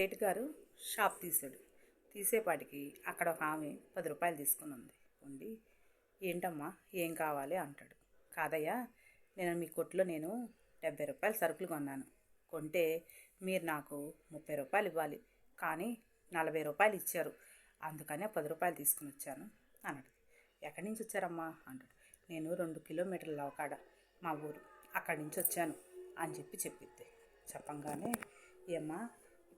సేటు గారు షాప్ తీసాడు తీసేపాటికి అక్కడ ఒక ఆమె పది రూపాయలు తీసుకుని ఉంది. ఉండి ఏంటమ్మా ఏం కావాలి? అంటాడు. కాదయ్యా నేను మీ కొట్లో నేను డెబ్బై రూపాయలు సరుకులు కొన్నాను. కొంటే మీరు నాకు ముప్పై రూపాయలు ఇవ్వాలి. కానీ నలభై రూపాయలు ఇచ్చారు. అందుకనే పది రూపాయలు తీసుకుని వచ్చాను అన్నాడు. ఎక్కడి నుంచి వచ్చారమ్మా? అంటాడు. నేను రెండు కిలోమీటర్ల లవకాడ మా ఊరు. అక్కడి నుంచి వచ్చాను అని చెప్పి చెప్పిద్ది. చెప్పంగానే ఏమ్మా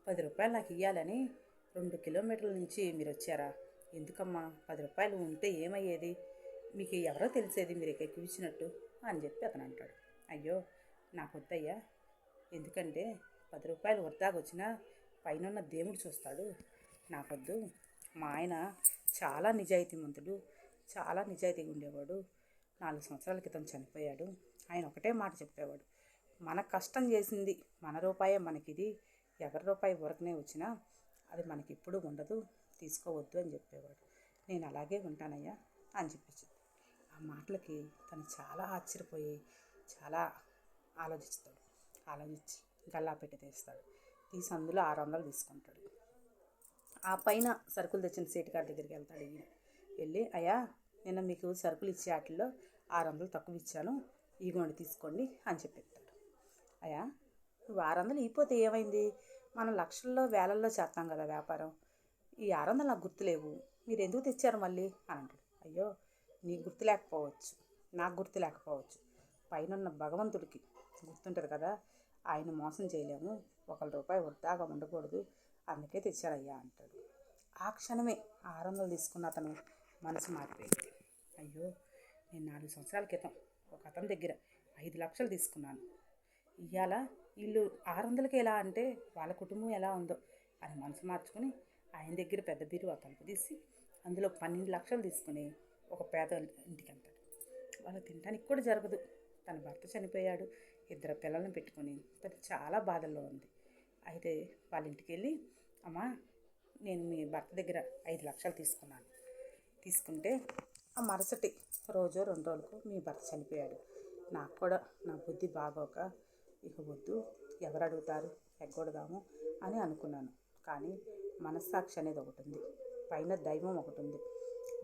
పది రూపాయలు నాకు ఇవ్వాలని రెండు కిలోమీటర్ల నుంచి మీరు వచ్చారా? ఎందుకమ్మా? పది రూపాయలు ఉంటే ఏమయ్యేది? మీకు ఎవరో తెలిసేది మీరు ఎక్కువ ఇచ్చినట్టు అని చెప్పి అతను అంటాడు. అయ్యో నాకు వద్దయ్యా. ఎందుకంటే పది రూపాయలు వృద్ధాగా వచ్చినా పైన ఉన్న దేవుడు చూస్తాడు. నాకొద్దు. మా ఆయన చాలా నిజాయితీమంతుడు చాలా నిజాయితీగా ఉండేవాడు. నాలుగు సంవత్సరాల క్రితం చనిపోయాడు. ఆయన ఒకటే మాట చెప్పేవాడు. మన కష్టం చేసింది మన రూపాయే మనకిది. ఎవరి రూపాయి ఊరకనే వచ్చినా అది మనకిప్పుడు ఉండదు తీసుకోవద్దు అని చెప్పేవాడు. నేను అలాగే ఉంటానయ్యా అని చెప్పించింది ఆ మాటలకి తను చాలా ఆశ్చర్యపోయి చాలా ఆలోచిస్తాడు. ఆలోచించి గల్లా పెట్టి తీస్తాడు. తీసి అందులో ఆరు వందలు తీసుకుంటాడు. ఆ పైన సరుకులు తెచ్చిన సీటు గారి దగ్గరికి వెళ్తాడు ఈయన. వెళ్ళి అయ్యా నిన్న మీకు సరుకులు ఇచ్చే వాటిల్లో ఆరు వందలు తక్కువ ఇచ్చాను. ఇగోండి తీసుకోండి అని చెప్పిస్తాడు అయ్యా నువ్వు ఆరు వందలు ఏమైంది? మనం లక్షల్లో వేలల్లో చేస్తాం కదా వ్యాపారం. ఈ ఆరు వందలు నాకు గుర్తులేవు. మీరు ఎందుకు తెచ్చారు మళ్ళీ? అని అంటాడు. అయ్యో నీకు గుర్తు లేకపోవచ్చు. నాకు గుర్తు లేకపోవచ్చు. పైన ఉన్న భగవంతుడికి గుర్తుంటుంది కదా ఆయన మోసం చేయలేము. ఒకళ్ళ రూపాయి వృద్ధాగా ఉండకూడదు. అందుకే తెచ్చారయ్యా అంటాడు. ఆ క్షణమే ఆరు వందలు తీసుకున్న అతను మనసు మారిపోయింది. అయ్యో నేను నాలుగు సంవత్సరాల క్రితం ఒక అతని దగ్గర ఐదు లక్షలు తీసుకున్నాను. ఇవాళ వీళ్ళు ఆరు వందలకి ఎలా అంటే వాళ్ళ కుటుంబం ఎలా ఉందో అని మనసు మార్చుకుని ఆయన దగ్గర పెద్ద బీరువా తలుపు తీసి అందులో పన్నెండు లక్షలు తీసుకుని ఒక పేద ఇంటికి వెళ్తాడు వాళ్ళు తినడానికి కూడా జరగదు. తన భర్త చనిపోయాడు. ఇద్దరు పిల్లల్ని పెట్టుకొని తను చాలా బాధల్లో ఉంది. అయితే వాళ్ళ ఇంటికి వెళ్ళి అమ్మా నేను మీ భర్త దగ్గర ఐదు లక్షలు తీసుకున్నాను. తీసుకుంటే ఆ మరుసటి రోజు రెండు రోజులకు మీ భర్త చనిపోయాడు. నాకు కూడా నా బుద్ధి బాగోక ఇక వద్దు ఎవరు అడుగుతారు ఎగ్గొడదాము అని అనుకున్నాను. కానీ మనస్సాక్షి అనేది ఒకటి ఉంది పైన దైవం ఒకటి ఉంది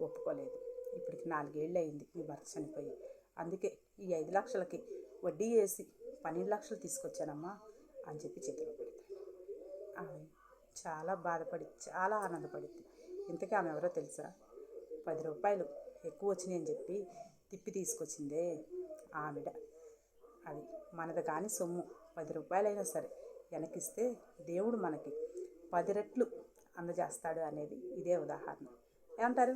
ఒప్పుకోలేదు. ఇప్పటికి నాలుగేళ్ళు అయింది మీ భర్త చనిపోయి. అందుకే ఈ ఐదు లక్షలకి వడ్డీ వేసి పన్నెండు లక్షలు తీసుకొచ్చానమ్మా అని చెప్పి చేతిలో పెడతాడు ఆమె చాలా బాధపడి చాలా ఆనందపడింది. ఇంతకీ ఆమె ఎవరో తెలుసా? పది రూపాయలు ఎక్కువ వచ్చినాయి అని చెప్పి తిప్పి తీసుకొచ్చిందే ఆవిడ. అది మనది కానీ సొమ్ము. పది రూపాయలైనా సరే వెనకిస్తే దేవుడు మనకి పది రెట్లు అందజేస్తాడు అనేది ఇదే ఉదాహరణ. ఏమంటారు?